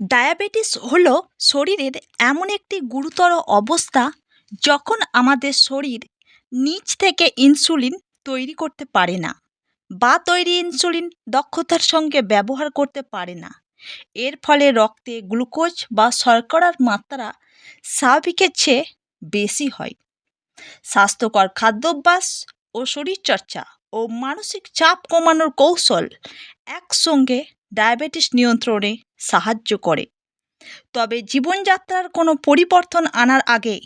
Diabetes হলো শরীরের এমন একটি গুরুতর অবস্থা যখন আমাদের শরীর নিজ থেকে ইনসুলিন তৈরি করতে পারে না বা তৈরি ইনসুলিন দক্ষতার সঙ্গে ব্যবহার করতে পারে না। এর ফলে রক্তে গ্লুকোজ বা শর্করার মাত্রা স্বাভাবিকের চেয়ে বেশি হয়। স্বাস্থ্যকর খাদ্যাভ্যাস ও শরীরচর্চা ও মানসিক চাপ কমানোর কৌশল একসঙ্গে ডায়াবেটিস নিয়ন্ত্রণে সাহায্য করে। তবে জীবনযাত্রার কোনো পরিবর্তন আনার আগে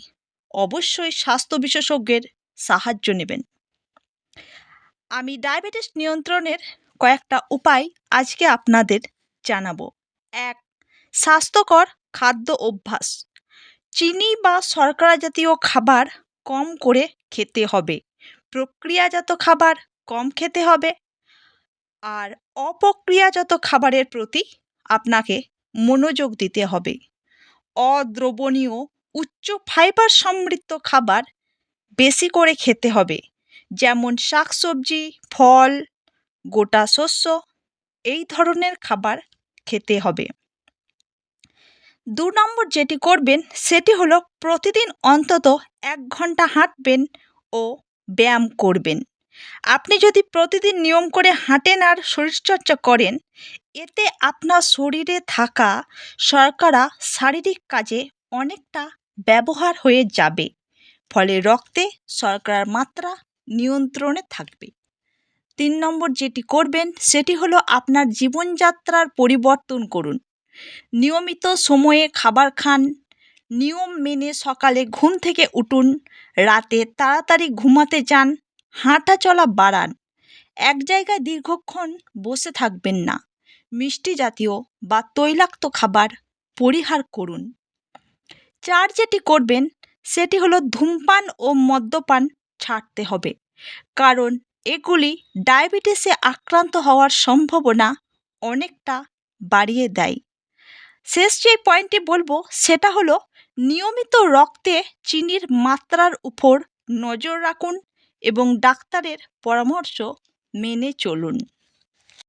অবশ্যই স্বাস্থ্য বিশেষজ্ঞের সাহায্য নেবেন। আমি ডায়াবেটিস নিয়ন্ত্রণের কয়েকটা উপায় আজকে আপনাদের জানাব। এক, স্বাস্থ্যকর খাদ্য অভ্যাস। চিনি বা শর্করা জাতীয় খাবার কম করে খেতে হবে। প্রক্রিয়াজাত খাবার কম খেতে হবে। আর অপ্রক্রিয়াজাত খাবারের প্রতি আপনাকে মনোযোগ দিতে হবে। অদ্রবণীয়, উচ্চ ফাইবার সমৃদ্ধ খাবার বেশি করে খেতে হবে, যেমন শাকসবজি, ফল, গোটা শস্য, এই ধরনের খাবার খেতে হবে। দু নম্বর যেটি করবেন, সেটি হলো প্রতিদিন অন্তত এক ঘণ্টা হাঁটবেন ও ব্যায়াম করবেন। আপনি যদি প্রতিদিন নিয়ম করে হাঁটেন আর শরীরচর্চা করেন, এতে আপনার শরীরে থাকা শর্করা শারীরিক কাজে অনেকটা ব্যবহার হয়ে যাবে। ফলে রক্তে শর্করার মাত্রা নিয়ন্ত্রণে থাকবে। তিন নম্বর যেটি করবেন, সেটি হলো আপনার জীবনযাত্রার পরিবর্তন করুন। নিয়মিত সময়ে খাবার খান, নিয়ম মেনে সকালে ঘুম থেকে উঠুন, রাতে তাড়াতাড়ি ঘুমাতে যান হাঁটা চলা বাড়ান। এক জায়গায় দীর্ঘক্ষণ বসে থাকবেন না। মিষ্টি জাতীয় বা তৈলাক্ত খাবার পরিহার করুন। চার যেটি করবেন, সেটি হলো ধূমপান ও মদ্যপান ছাড়তে হবে। কারণ এগুলি ডায়াবেটিসে আক্রান্ত হওয়ার সম্ভাবনা অনেকটা বাড়িয়ে দেয়। শেষ যে পয়েন্টটি বলব, সেটা হলো নিয়মিত রক্তে চিনির মাত্রার উপর নজর রাখুন। এবং ডাক্তারের পরামর্শ মেনে চলুন।